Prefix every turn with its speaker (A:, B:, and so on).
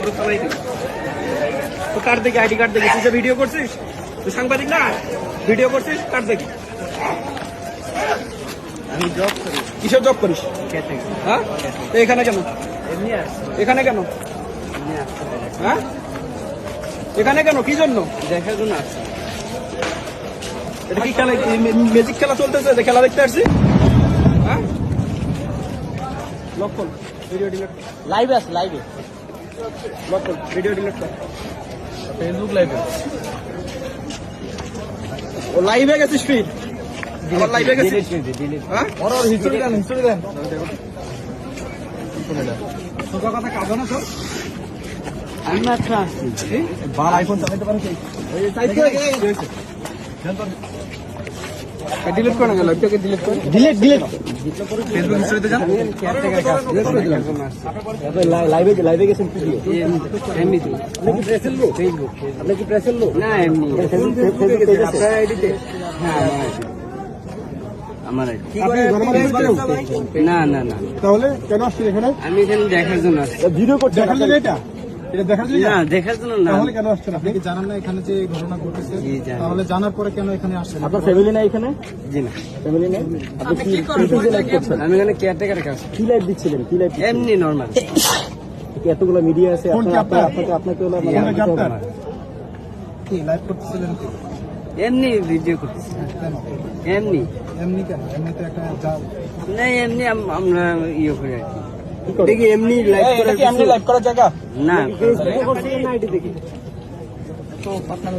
A: পুরো চালাই দিবি। তো কার দেখি আইডি কার্ড দেখি? তুই যে ভিডিও করছিস তুই সাংবাদিক না? ভিডিও করছিস কার দেখি?
B: আমি জব করি।
A: কিসের জব করিস? হ্যাঁ? এখানে কেন? এখানে কেন? হ্যাঁ? এখানে কেন? কি জন্য?
B: দেখার জন্য আসছে।
A: এটা কি খেলা? ম্যাজিক খেলা চলতেছে? যে খেলা দেখতে আসছি হ্যাঁ? লক্ষণ ভিডিও ডিলিট
B: লাইভে আছে লাইভে
A: ভিডিও ডিলিট
B: ফেসবুক লাইভে
A: ও লাইভে গেছিস তুই আবার লাইভে গেছিস? হ্যাঁ?
B: ওর হিস্ট্রি দেন হিস্ট্রি দেন।
A: তোর কথা কাজ না তোর?
B: আমি মাত্র আসছি
A: বার আইফোন চালাতে পারিস ডিলিট করে না লাইভটাকে ডিলিট করে।
B: ডিলিট ডিলিট
A: ফেসবুক হিস্ট্রিতে যান। লাইভে লাইভে গেছেন ভিডিও
B: এমনি তো।
A: আপনি কি প্রেসের লোক?
B: ফেসবুক
A: আপনি কি প্রেসের লোক?
B: না এমনি।
A: ফেসবুকে গেছেন। আপনার আইডিতে
B: হ্যাঁ আমার ID।
A: কি করে?
B: না না না।
C: তাহলে কেন আসছেন এখানে?
B: আমি এখানে দেখার জন্য আসছি।
C: ভিডিও করতে দেখার এটা? এটা দেখার জন্য?
B: না দেখার জন্য না।
C: তাহলে কেন আসছেন আপনি? কি জানেন না এখানে যে ঘটনা ঘটেছে? তাহলে জানার পরে কেন এখানে আসছেন?
A: আপনার ফ্যামিলি নাই এখানে?
B: জি না।
A: ফ্যামিলি নেই? আপনি কি ফেসবুকে করছেন?
B: আমি এখানে কেয়ারটেকার কাজ
A: কি লাইভ দিচ্ছিলেন? কি লাইভ
B: এমনি নর্মাল
A: এতগুলো মিডিয়া আছে? আপনার আপনাকে হলো
C: কি লাইভ করতেছিলেন কি?
B: এমনি ভিডিও করতেছি। এমনি।
C: এমনি কেন? এমনি তো একটা
B: না এমনি আমরা ইয়ে করি আর কি।
A: দেখি এমনি লাইভ করার কি এমনি লাইভ করার জায়গা?
B: না।
A: না আইডি দেখি। তো পাতলা